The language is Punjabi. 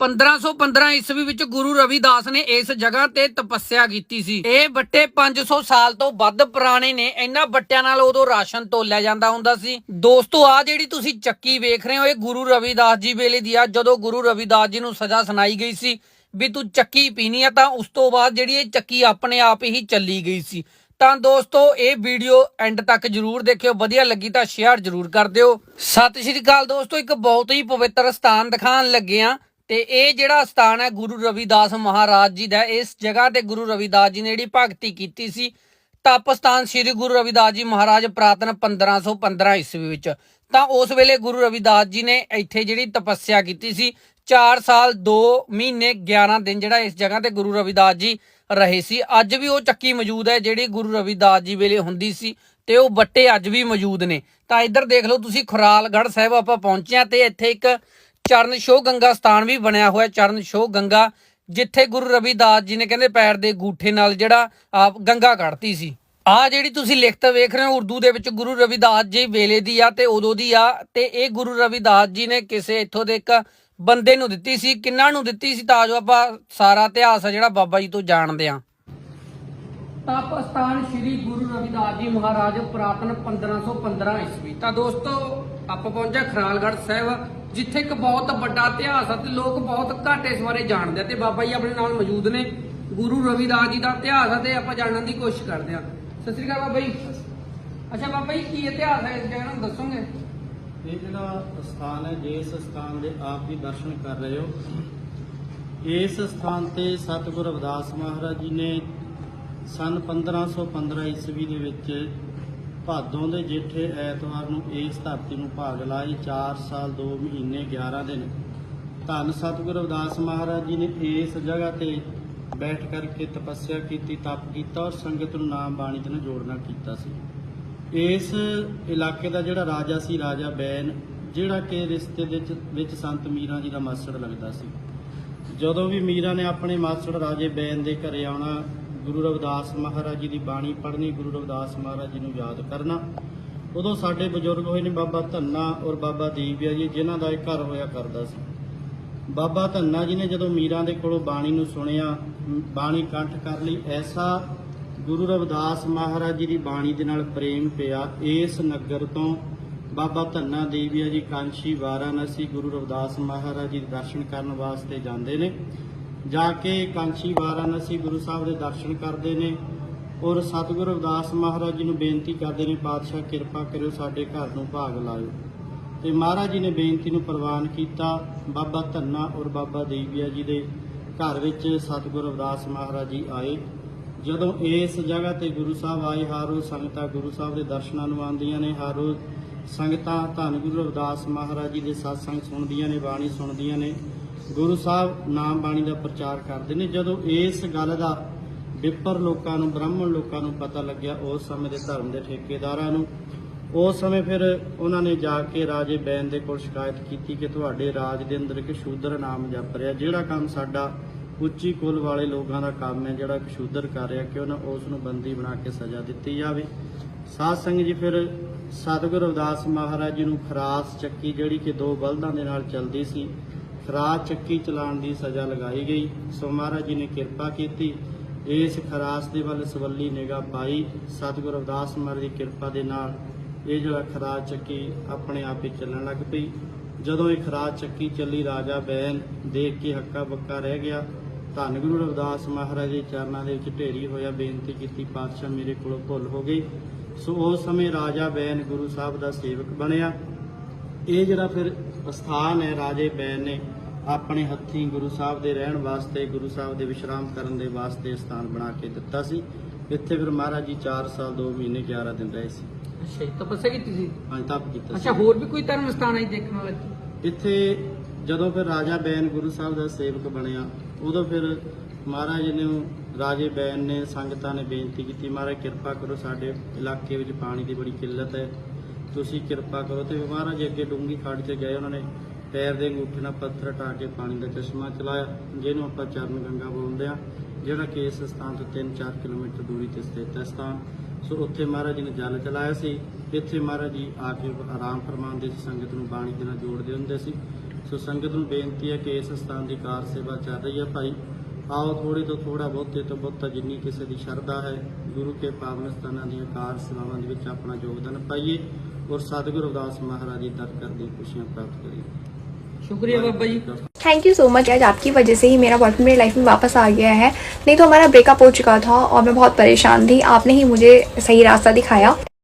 1515 ਈਸਵੀ ਵਿੱਚ ਗੁਰੂ ਰਵਿਦਾਸ ਨੇ ਇਸ ਜਗ੍ਹਾ ਤੇ ਤਪੱਸਿਆ ਕੀਤੀ ਸੀ। ਇਹ ਬੱਟੇ 500 ਸਾਲ ਤੋਂ ਵੱਧ ਪੁਰਾਣੇ ਨੇ। ਇਹਨਾਂ ਬੱਟਿਆਂ ਨਾਲ ਉਦੋਂ ਰਾਸ਼ਨ ਤੋਲਿਆ ਜਾਂਦਾ ਹੁੰਦਾ ਸੀ। ਦੋਸਤੋ ਆ ਜਿਹੜੀ ਤੁਸੀਂ ਚੱਕੀ ਵੇਖ ਰਹੇ ਹੋ, ਇਹ ਗੁਰੂ ਰਵਿਦਾਸ ਜੀ ਵੇਲੇ ਦੀ ਆ। ਜਦੋਂ ਗੁਰੂ ਰਵਿਦਾਸ ਜੀ ਨੂੰ ਸਜ਼ਾ ਸੁਣਾਈ ਗਈ ਸੀ ਵੀ ਤੂੰ ਚੱਕੀ ਪੀਣੀ ਆ, ਤਾਂ ਉਸ ਤੋਂ ਬਾਅਦ ਜਿਹੜੀ ਇਹ ਚੱਕੀ ਆਪਣੇ ਆਪ ਹੀ ਚੱਲੀ ਗਈ ਸੀ। ਤਾਂ ਦੋਸਤੋ, ਇਹ ਵੀਡੀਓ ਐਂਡ ਤੱਕ ਜਰੂਰ ਦੇਖਿਓ। ਵਧੀਆ ਲੱਗੀ ਤਾਂ ਸ਼ੇਅਰ ਜਰੂਰ ਕਰ ਦਿਓ। ਸਤਿ ਸ਼੍ਰੀ ਅਕਾਲ ਦੋਸਤੋ। ਇੱਕ ਬਹੁਤ ਹੀ ਪਵਿੱਤਰ ਸਥਾਨ ਦਿਖਾਉਣ ਲੱਗੇ ਆ ਤੇ ਇਹ ਜਿਹੜਾ ਸਥਾਨ ਹੈ ਗੁਰੂ ਰਵਿਦਾਸ ਮਹਾਰਾਜ ਜੀ ਦਾ, ਇਸ ਜਗ੍ਹਾ ਤੇ ਗੁਰੂ ਰਵਿਦਾਸ ਜੀ ਨੇ ਜਿਹੜੀ ਭਗਤੀ ਕੀਤੀ ਸੀ ਤਪ ਸਥਾਨ ਸ੍ਰੀ ਗੁਰੂ ਰਵਿਦਾਸ ਜੀ ਮਹਾਰਾਜ ਪ੍ਰਾਤਨ 1515 ਈਸਵੀ ਵਿੱਚ। ਤਾਂ ਉਸ ਵੇਲੇ ਗੁਰੂ ਰਵਿਦਾਸ ਜੀ ਨੇ ਇੱਥੇ ਜਿਹੜੀ ਤਪੱਸਿਆ ਕੀਤੀ ਸੀ 4 ਸਾਲ 2 ਮਹੀਨੇ 11 ਦਿਨ ਜਿਹੜਾ ਇਸ ਜਗ੍ਹਾ ਤੇ ਗੁਰੂ ਰਵਿਦਾਸ ਜੀ ਰਹੇ ਸੀ। ਅੱਜ ਵੀ ਉਹ ਚੱਕੀ ਮੌਜੂਦ ਹੈ, ਜਿਹੜੀ ਗੁਰੂ ਰਵਿਦਾਸ ਜੀ ਵੇਲੇ ਹੁੰਦੀ ਸੀ ਤੇ ਉਹ ਬੱਟੇ ਅੱਜ ਵੀ ਮੌਜੂਦ ਨੇ। ਤਾਂ ਇੱਧਰ ਦੇਖ ਲਓ ਤੁਸੀਂ, ਖੁਰਾਲਗੜ੍ਹ ਸਾਹਿਬ ਆਪਾਂ ਪਹੁੰਚਿਆ ਹਾਂ ਤੇ ਇੱਥੇ ਇੱਕ ਚਰਨ ਸ਼ੋ ਗੰਗਾ ਸਥਾਨ ਵੀ ਬਣਿਆ ਹੋਇਆ ਚਰਨ ਛੋਹ ਗੰਗਾ, ਜਿੱਥੇ ਗੁਰੂ ਰਵਿਦਾਸ ਜੀ ਨੇ ਕਹਿੰਦੇ ਪੈਰ ਦੇ ਗੂਠੇ ਨਾਲ ਜਿਹੜਾ ਆਪ ਗੰਗਾ ਕੱਢਤੀ ਸੀ। ਆ ਜਿਹੜੀ ਤੁਸੀਂ ਲਿਖਤ ਵੇਖ ਰਹੇ ਹੋ ਉਰਦੂ ਦੇ ਵਿੱਚ ਗੁਰੂ ਰਵਿਦਾਸ ਜੀ ਵੇਲੇ ਦੀ ਆ ਤੇ ਉਦੋਂ ਦੀ ਆ ਤੇ ਇਹ ਗੁਰੂ ਰਵਿਦਾਸ ਜੀ ਨੇ ਕਿਸੇ ਇੱਥੋਂ ਦੇ ਇੱਕ ਬੰਦੇ ਨੂੰ ਦਿੱਤੀ ਸੀ, ਕਿੰਨਾਂ ਨੂੰ ਦਿੱਤੀ ਸੀ, ਤਾਂ ਜੋ ਆਪਾਂ ਸਾਰਾ ਇਤਿਹਾਸ ਆ ਜਿਹੜਾ ਬਾਬਾ ਜੀ ਤੋਂ ਜਾਣਦੇ ਆ ਤਪ ਸਥਾਨ ਸ੍ਰੀ ਗੁਰੂ ਰਵਿਦਾਸ ਜੀ ਮਹਾਰਾਜ, ਪ੍ਰਾਤਨ 1515 ਈਸਵੀ। ਤਾਂ ਦੋਸਤੋ, ਆਪਾਂ ਪਹੁੰਚੇ ਖਰਾਲਗੜ੍ਹ ਸਾਹਿਬ। ਜਿੱਥੇ ਇੱਕ ਬਹੁਤ ਵੱਡਾ ਇਤਿਹਾਸ ਹੈ ਤੇ ਲੋਕ ਬਹੁਤ ਘੱਟ ਇਸ ਬਾਰੇ ਜਾਣਦੇ ਆ ਤੇ ਬਾਬਾ ਜੀ ਆਪਣੇ ਨਾਲ ਮੌਜੂਦ ਨੇ, ਗੁਰੂ ਰਵਿਦਾਸ ਜੀ ਦਾ ਇਤਿਹਾਸ ਹੈ ਤੇ ਆਪਾਂ ਜਾਣਨ ਦੀ ਕੋਸ਼ਿਸ਼ ਕਰਦੇ ਆ। ਸਤਿ ਸ੍ਰੀ ਅਕਾਲ ਬਾਬਾ ਜੀ। ਅੱਛਾ ਬਾਬਾ ਜੀ, ਕੀ ਇਤਿਹਾਸ ਹੈ ਇਸ ਜਗ੍ਹਾ ਨੂੰ ਦੱਸੋਗੇ? ਇਹ ਜਿਹੜਾ ਸਥਾਨ ਹੈ ਜਿਸ ਸਥਾਨ ਦੇ ਆਪ ਵੀ ਦਰਸ਼ਨ ਕਰ ਰਹੇ ਹੋ, ਇਸ ਸਥਾਨ ਤੇ ਸਤਿਗੁਰੂ ਰਵਿਦਾਸ ਮਹਾਰਾਜ ਜੀ ਨੇ ਸਨ 1515 ਈਸਵੀ ਦੇ ਵਿੱਚ ਭਾਦੋਂ ਦੇ ਜੇਠੇ ਐਤਵਾਰ ਨੂੰ ਇਸ ਧਰਤੀ ਨੂੰ ਭਾਗ ਲਾਏ। 4 ਸਾਲ 2 ਮਹੀਨੇ 11 ਦਿਨ। ਧੰਨ ਸਤਿਗੁਰੂ ਰਵਿਦਾਸ ਮਹਾਰਾਜ ਜੀ ਨੇ ਇਸ ਜਗ੍ਹਾ ਤੇ ਬੈਠ ਕਰਕੇ ਤਪੱਸਿਆ ਕੀਤੀ, ਤਪ ਕੀਤਾ ਔਰ ਸੰਗਤ ਨੂੰ ਨਾਮ ਬਾਣੀ ਦੇ ਨਾਲ ਜੋੜਨਾ ਕੀਤਾ ਸੀ। ਇਸ ਇਲਾਕੇ ਦਾ ਜਿਹੜਾ ਰਾਜਾ ਸੀ, ਰਾਜਾ ਬੈਨ, ਜਿਹੜਾ ਕਿ ਰਿਸ਼ਤੇ ਦੇ ਵਿੱਚ- ਵਿੱਚ ਸੰਤ ਮੀਰਾਂ ਜੀ ਦਾ ਮਾਸੜ ਲੱਗਦਾ ਸੀ। ਜਦੋਂ ਵੀ ਮੀਰਾਂ ਨੇ ਆਪਣੇ ਮਾਸੜ ਰਾਜੇ ਬੈਨ ਦੇ ਘਰੇ ਆਉਣਾ ਗੁਰੂ ਰਵਿਦਾਸ ਮਹਾਰਾਜ ਜੀ ਦੀ ਬਾਣੀ ਪੜ੍ਹਨੀ, ਗੁਰੂ ਰਵਿਦਾਸ ਮਹਾਰਾਜ ਜੀ ਨੂੰ ਯਾਦ ਕਰਨਾ। ਉਦੋਂ ਸਾਡੇ ਬਜ਼ੁਰਗ ਹੋਏ ਨੇ ਬਾਬਾ ਧੰਨਾ ਔਰ ਬਾਬਾ ਦੀਪਿਆ ਜੀ, ਜਿਨ੍ਹਾਂ ਦਾ ਇਹ ਘਰ ਹੋਇਆ ਕਰਦਾ ਸੀ। ਬਾਬਾ ਧੰਨਾ ਜੀ ਨੇ ਜਦੋਂ ਮੀਰਾਂ ਦੇ ਕੋਲੋਂ ਬਾਣੀ ਨੂੰ ਸੁਣਿਆ, ਬਾਣੀ ਕੰਠ ਕਰ ਲਈ, ਐਸਾ ਗੁਰੂ ਰਵਿਦਾਸ ਮਹਾਰਾਜ ਜੀ ਦੀ ਬਾਣੀ ਦੇ ਨਾਲ ਪ੍ਰੇਮ ਪਿਆ। ਇਸ ਨਗਰ ਤੋਂ ਬਾਬਾ ਧੰਨਾ ਦੇਵੀਆ ਜੀ ਕਾਂਸ਼ੀ ਵਾਰਾਣਸੀ ਗੁਰੂ ਰਵਿਦਾਸ ਮਹਾਰਾਜ ਜੀ ਦੇ ਦਰਸ਼ਨ ਕਰਨ ਵਾਸਤੇ ਜਾਂਦੇ ਨੇ। ਜਾ ਕੇ ਕਾਂਸ਼ੀ ਵਾਰਾਣਸੀ ਗੁਰੂ ਸਾਹਿਬ ਦੇ ਦਰਸ਼ਨ ਕਰਦੇ ਨੇ ਔਰ ਸਤਿਗੁਰੂ ਅਰਦਾਸ ਮਹਾਰਾਜ ਜੀ ਨੂੰ ਬੇਨਤੀ ਕਰਦੇ ਨੇ, ਪਾਤਸ਼ਾਹ, ਕਿਰਪਾ ਕਰਿਓ ਸਾਡੇ ਘਰ ਨੂੰ ਭਾਗ ਲਾਇਓ। ਤੇ ਮਹਾਰਾਜ ਜੀ ਨੇ ਬੇਨਤੀ ਨੂੰ ਪ੍ਰਵਾਨ ਕੀਤਾ, ਬਾਬਾ ਧੰਨਾ ਔਰ ਬਾਬਾ ਦੇਵੀਆ ਜੀ ਦੇ ਘਰ ਵਿੱਚ ਸਤਿਗੁਰੂ ਅਰਦਾਸ ਮਹਾਰਾਜ ਜੀ ਆਏ। ਜਦੋਂ ਇਸ ਜਗ੍ਹਾ ਤੇ ਗੁਰੂ ਸਾਹਿਬ ਆਏ, ਹਰ ਰੋਜ਼ ਸੰਗਤਾਂ ਗੁਰੂ ਸਾਹਿਬ ਦੇ ਦਰਸ਼ਨਾਂ ਨੂੰ ਆਉਂਦੀਆਂ ਨੇ, ਹਰ ਰੋਜ਼ ਸੰਗਤਾਂ ਧੰਨ ਗੁਰੂ ਅਰਦਾਸ ਮਹਾਰਾਜ ਜੀ ਦੇ ਸਤਸੰਗ ਸੁਣਦੀਆਂ ਨੇ, ਬਾਣੀ ਸੁਣਦੀਆਂ ਨੇ। ਗੁਰੂ ਸਾਹਿਬ ਨਾਮ ਬਾਣੀ ਦਾ ਪ੍ਰਚਾਰ ਕਰਦੇ ਨੇ। ਜਦੋਂ ਇਸ ਗੱਲ ਦਾ ਵਿਪਰ ਲੋਕਾਂ ਨੂੰ, ਬ੍ਰਾਹਮਣ ਲੋਕਾਂ ਨੂੰ ਪਤਾ ਲੱਗਿਆ, ਉਸ ਸਮੇਂ ਦੇ ਧਰਮ ਦੇ ਠੇਕੇਦਾਰਾਂ ਨੂੰ, ਉਸ ਸਮੇਂ ਫਿਰ ਉਹਨਾਂ ਨੇ ਜਾ ਕੇ ਰਾਜੇ ਬੈਨ ਦੇ ਕੋਲ ਸ਼ਿਕਾਇਤ ਕੀਤੀ ਕਿ ਤੁਹਾਡੇ ਰਾਜ ਦੇ ਅੰਦਰ ਇੱਕ ਸ਼ੂਦਰ ਨਾਮ ਜਪ ਰਿਹਾ, ਜਿਹੜਾ ਕੰਮ ਸਾਡਾ ਉੱਚੀ ਕੁਲ ਵਾਲੇ ਲੋਕਾਂ ਦਾ ਕੰਮ ਹੈ, ਜਿਹੜਾ ਇੱਕ ਸ਼ੂਦਰ ਕਰ ਰਿਹਾ ਕਿ ਉਹਨਾਂ ਉਸ ਨੂੰ ਬੰਦੀ ਬਣਾ ਕੇ ਸਜ਼ਾ ਦਿੱਤੀ ਜਾਵੇ। ਸਾਧ ਸੰਗਤ ਜੀ ਫਿਰ ਸਤਿਗੁਰੂ ਰਵਿਦਾਸ ਮਹਾਰਾਜ ਜੀ ਨੂੰ ਖਰਾਸ ਚੱਕੀ ਜਿਹੜੀ ਕਿ ਦੋ ਬਲਦਾਂ ਦੇ ਨਾਲ ਚੱਲਦੀ ਸੀ। ਖਰਾਸ ਚੱਕੀ ਚਲਾਉਣ ਦੀ ਸਜ਼ਾ ਲਗਾਈ ਗਈ। ਸੋ ਮਹਾਰਾਜ ਜੀ ਨੇ ਕਿਰਪਾ ਕੀਤੀ। ਇਸ ਖਰਾਸ ਦੇ ਵੱਲ ਸਵੱਲੀ ਨਿਗਾਹ ਪਾਈ। ਸਤਿਗੁਰੂ ਅਵਦਾਸ ਮਹਾਰਾਜ ਦੀ ਕਿਰਪਾ ਦੇ ਨਾਲ ਇਹ ਜਿਹੜਾ ਖਰਾਸ ਚੱਕੀ ਆਪਣੇ ਆਪ ਹੀ ਚੱਲਣ ਲੱਗ ਪਈ। ਜਦੋਂ ਇਹ ਖਰਾਸ ਚੱਕੀ ਚੱਲੀ ਰਾਜਾ ਬੈਨ ਦੇਖ ਕੇ ਹੱਕਾ ਬੱਕਾ ਰਹਿ ਗਿਆ, ਧੰਨ ਗੁਰੂ ਰਵਿਦਾਸ ਮਹਾਰਾਜ ਦੇ ਚਰਨਾਂ ਦੇ ਵਿੱਚ ਢੇਰੀ ਹੋਇਆ, ਬੇਨਤੀ ਕੀਤੀ, ਪਾਤਸ਼ਾਹ, ਮੇਰੇ ਕੋਲੋਂ ਭੁੱਲ ਹੋ ਗਈ। ਸੋ ਉਸ ਸਮੇਂ ਰਾਜਾ ਬੈਨ ਗੁਰੂ ਸਾਹਿਬ ਦਾ ਸੇਵਕ ਬਣਿਆ। ਇਹ ਜਿਹੜਾ ਫਿਰ ਸਥਾਨ ਹੈ ਰਾਜੇ ਬੈਨ ਨੇ ਆਪਣੇ ਹੱਥੀਂ ਗੁਰੂ ਸਾਹਿਬ ਦੇ ਰਹਿਣ ਵਾਸਤੇ ਗੁਰੂ ਸਾਹਿਬ ਦੇ ਵਿਸ਼ਰਾਮ ਕਰਨ ਦੇ ਵਾਸਤੇ ਸਥਾਨ ਬਣਾ ਕੇ ਦਿੱਤਾ ਸੀ। ਇੱਥੇ ਫਿਰ ਮਹਾਰਾਜ ਜੀ 4 ਸਾਲ 2 ਮਹੀਨੇ 11 ਦਿਨ ਰਹੇ ਸੀ। ਅੱਛਾ ਜੀ, ਤਪੱਸਿਆ ਕੀਤੀ ਸੀ? ਪੰਜ ਤਪ ਕੀਤਾ ਅੱਛਾ ਹੋਰ ਵੀ ਕੋਈ ਧਰਮ ਸਥਾਨ ਹੈ ਜੀ ਦੇਖਣ ਵਾਲਾ? ਇੱਥੇ ਜਦੋਂ ਫਿਰ ਰਾਜਾ ਬੈਨ ਗੁਰੂ ਸਾਹਿਬ ਦਾ ਸੇਵਕ ਬਣਿਆ ਉਦੋਂ ਫਿਰ ਮਹਾਰਾਜ ਨੇ ਰਾਜੇ ਬੈਨ ਨੇ ਸੰਗਤਾਂ ਨੇ ਬੇਨਤੀ ਕੀਤੀ ਮਹਾਰਾਜ ਕਿਰਪਾ ਕਰੋ ਸਾਡੇ ਇਲਾਕੇ ਵਿੱਚ ਪਾਣੀ ਦੀ ਬੜੀ ਕਿੱਲਤ ਹੈ। ਤੁਸੀਂ ਕਿਰਪਾ ਕਰੋ ਤੇ ਮਹਾਰਾਜ ਅੱਗੇ ਡੂੰਗੀ ਖਾੜ 'ਚ ਗਏ ਉਹਨਾਂ ਨੇ ਪੈਰ ਦੇ ਅੰਗੂਠੇ ਨਾਲ ਪੱਥਰ ਟਾ ਕੇ ਪਾਣੀ ਦਾ ਚਸ਼ਮਾ ਚਲਾਇਆ, ਜਿਹਨੂੰ ਆਪਾਂ ਚਰਨ ਗੰਗਾ ਬੋਲਦੇ ਆ ਜਿਹੜਾ ਕਿ ਇਸ ਸਥਾਨ ਤੋਂ 3-4 ਕਿਲੋਮੀਟਰ ਦੂਰੀ ਤੇ ਸਥਿਤ ਹੈ ਸਥਾਨ। ਸੋ ਉੱਥੇ ਮਹਾਰਾਜ ਜੀ ਨੇ ਜਲ ਚਲਾਇਆ ਸੀ, ਇੱਥੇ ਮਹਾਰਾਜ ਜੀ ਆ ਕੇ ਆਰਾਮ ਫਰਮਾਉਂਦੇ ਸੀ, ਸੰਗਤ ਨੂੰ ਬਾਣੀ ਦੇ ਨਾਲ ਜੋੜਦੇ ਹੁੰਦੇ ਸੀ। ਸੋ ਸੰਗਤ ਨੂੰ ਬੇਨਤੀ ਹੈ ਕਿ ਇਸ ਸਥਾਨ ਦੀ ਕਾਰ ਸੇਵਾ ਚੱਲ ਰਹੀ ਹੈ ਭਾਈ। ਆਓ ਥੋੜੇ ਤੋਂ ਥੋੜਾ ਬਹੁਤੇ ਤੋਂ ਬਹੁਤਾ ਜਿੰਨੀ ਕਿਸੇ ਦੀ ਸ਼ਰਧਾ ਹੈ, ਗੁਰੂ ਕੇ ਪਾਵਨ ਸਥਾਨਾਂ ਦੀਆਂ ਕਾਰ ਸੇਵਾਵਾਂ ਦੇ ਵਿੱਚ ਆਪਣਾ ਯੋਗਦਾਨ ਪਾਈਏ। और सतगुरु रविदास महाराज जी तक कर दी खुशियाँ प्राप्त करें। शुक्रिया Baba ji. Thank you so much आज आपकी वजह से ही मेरा बॉयफ्रेंड मेरी लाइफ में वापस आ गया है। नहीं तो हमारा ब्रेकअप हो चुका था और मैं बहुत परेशान थी। आपने ही मुझे सही रास्ता दिखाया।